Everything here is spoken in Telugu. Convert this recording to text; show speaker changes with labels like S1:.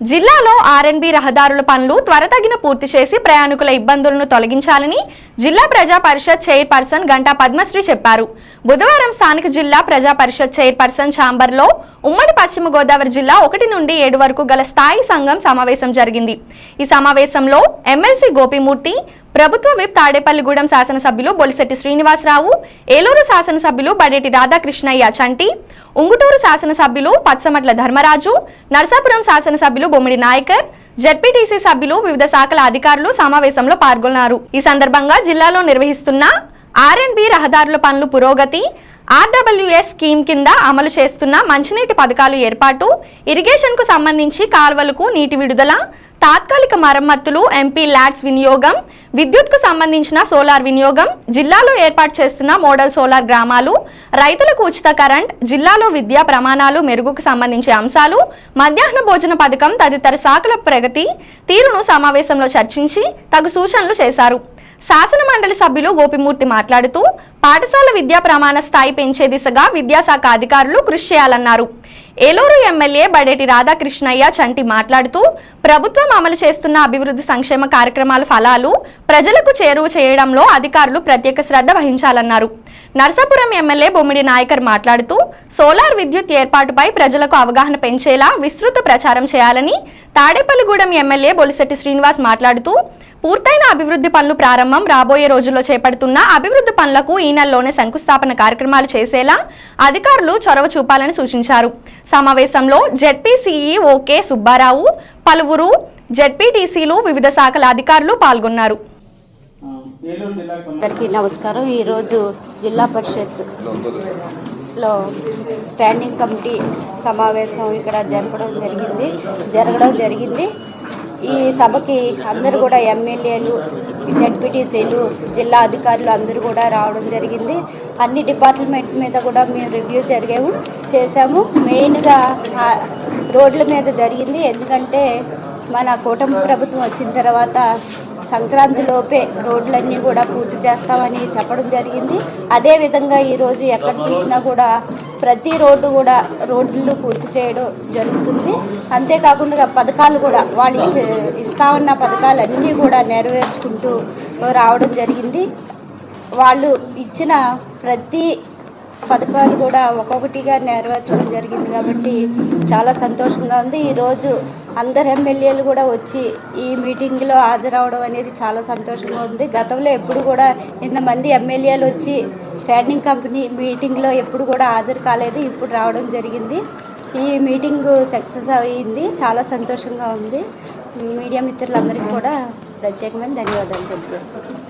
S1: జిల్లాలో ఆర్ఎన్బి రహదారుల పనులు త్వరతగిన పూర్తి చేసి ప్రయాణికుల ఇబ్బందులను తొలగించాలని జిల్లా ప్రజా పరిషత్ చైర్పర్సన్ గంటా పద్మశ్రీ చెప్పారు. బుధవారం స్థానిక జిల్లా ప్రజా పరిషత్ చైర్పర్సన్ ఛాంబర్లో ఉమ్మడి పశ్చిమ గోదావరి జిల్లా ఒకటి నుండి ఏడు వరకు గల స్థాయి సంఘం సమావేశం జరిగింది. ఈ సమావేశంలో ఎమ్మెల్సీ గోపిమూర్తి ప్రభుత్వ విప్ తాడేపల్లిగూడెం శాసనసభ్యులు బొలిశెట్టి శ్రీనివాసరావు ఏలూరు శాసనసభ్యులు బడేటి రాధాకృష్ణయ్య చంటి ఉంగుటూరు శాసనసభ్యులు పచ్చమట్ల ధర్మరాజు నరసాపురం శాసనసభ్యులు బొమ్మిడి నాయకర్ జెడ్పీటీసీ సభ్యులు వివిధ శాఖల అధికారులు సమావేశంలో పాల్గొన్నారు. ఈ సందర్భంగా జిల్లాలో నిర్వహిస్తున్న ఆర్ఎన్బి రహదారుల పనులు పురోగతి ఆర్డబ్ల్యూఎస్ స్కీమ్ కింద అమలు చేస్తున్న మంచినీటి పథకాలు ఏర్పాటు ఇరిగేషన్కు సంబంధించి కాల్వలకు నీటి విడుదల తాత్కాలిక మరమ్మతులు ఎంపీ ల్యాడ్స్ వినియోగం విద్యుత్కు సంబంధించిన సోలార్ వినియోగం జిల్లాలో ఏర్పాటు చేస్తున్న మోడల్ సోలార్ గ్రామాలు రైతులకు ఉచిత కరెంట్ జిల్లాలో విద్యా ప్రమాణాలు మెరుగుకు సంబంధించిన అంశాలు మధ్యాహ్న భోజన పథకం తదితర శాఖల ప్రగతి తీరును సమావేశంలో చర్చించి తగు సూచనలు చేశారు. శాసన మండలి సభ్యులు గోపిమూర్తి మాట్లాడుతూ పాఠశాల విద్యా ప్రమాణ స్థాయి పెంచే దిశగా విద్యాశాఖ అధికారులు కృషి చేయాలన్నారు. ఏలూరు ఎమ్మెల్యే బడేటి రాధాకృష్ణయ్య చంటి మాట్లాడుతూ ప్రభుత్వం అమలు చేస్తున్న అభివృద్ధి సంక్షేమ కార్యక్రమాల ఫలాలు ప్రజలకు చేరువ చేయడంలో అధికారులు ప్రత్యేక శ్రద్ధ వహించాలన్నారు. నర్సాపురం ఎమ్మెల్యే బొమ్మిడి నాయకర్ మాట్లాడుతూ సోలార్ విద్యుత్ ఏర్పాటుపై ప్రజలకు అవగాహన పెంచేలా విస్తృత ప్రచారం చేయాలని తాడేపల్లిగూడెం ఎమ్మెల్యే బొలిశెట్టి శ్రీనివాస్ మాట్లాడుతూ పూర్తయిన అభివృద్ధి పనులు ప్రారంభం రాబోయే రోజుల్లో చేపడుతున్న అభివృద్ధి పనులకు ఈ నెలలోనే శంకుస్థాపన కార్యక్రమాలు చేసేలా అధికారులు చొరవ చూపాలని సూచించారు. సమావేశంలో జెడ్పీసీఈ ఓకే సుబ్బారావు పలువురు జెడ్పీటీసీలు వివిధ శాఖల అధికారులు పాల్గొన్నారు
S2: ఆ, ఏలూరు జిల్లాకు సంబంధించి
S3: అందరికీ నమస్కారం. ఈరోజు జిల్లా పరిషత్లో స్టాండింగ్ కమిటీ సమావేశం ఇక్కడ జరపడం జరిగింది. జరగడం జరిగింది. ఈ సభకి అందరూ కూడా ఎమ్మెల్యేలు జడ్పీటీసీలు జిల్లా అధికారులు అందరూ కూడా రావడం జరిగింది. అన్ని డిపార్ట్మెంట్ మీద కూడా మేము రివ్యూ జరిగాము చేశాము. మెయిన్గా రోడ్ల మీద జరిగింది. ఎందుకంటే మన కూటమి ప్రభుత్వం వచ్చిన తర్వాత సంక్రాంతి లోపే రోడ్లన్నీ కూడా పూర్తి చేస్తామని చెప్పడం జరిగింది. అదేవిధంగా ఈరోజు ఎక్కడ చూసినా కూడా ప్రతి రోడ్డు కూడా రోడ్లు పూర్తి చేయడం జరుగుతుంది. అంతేకాకుండా పథకాలు కూడా వాళ్ళు ఇచ్చే ఇస్తామన్న పథకాలన్నీ కూడా నెరవేర్చుకుంటూ రావడం జరిగింది. వాళ్ళు ఇచ్చిన ప్రతి పథకాలు కూడా ఒక్కొక్కటిగా నెరవేర్చడం జరిగింది కాబట్టి చాలా సంతోషంగా ఉంది. ఈరోజు అందరు ఎమ్మెల్యేలు కూడా వచ్చి ఈ మీటింగ్లో హాజరవడం అనేది చాలా సంతోషంగా ఉంది. గతంలో ఎప్పుడు కూడా ఇంతమంది ఎమ్మెల్యేలు వచ్చి స్టాండింగ్ కంపెనీ మీటింగ్లో ఎప్పుడు కూడా హాజరు కాలేదు. ఇప్పుడు రావడం జరిగింది. ఈ మీటింగ్ సక్సెస్ అయ్యింది చాలా సంతోషంగా ఉంది. మీడియా మిత్రులందరికీ కూడా ప్రత్యేకమైన ధన్యవాదాలు తెలియజేస్తున్నాను.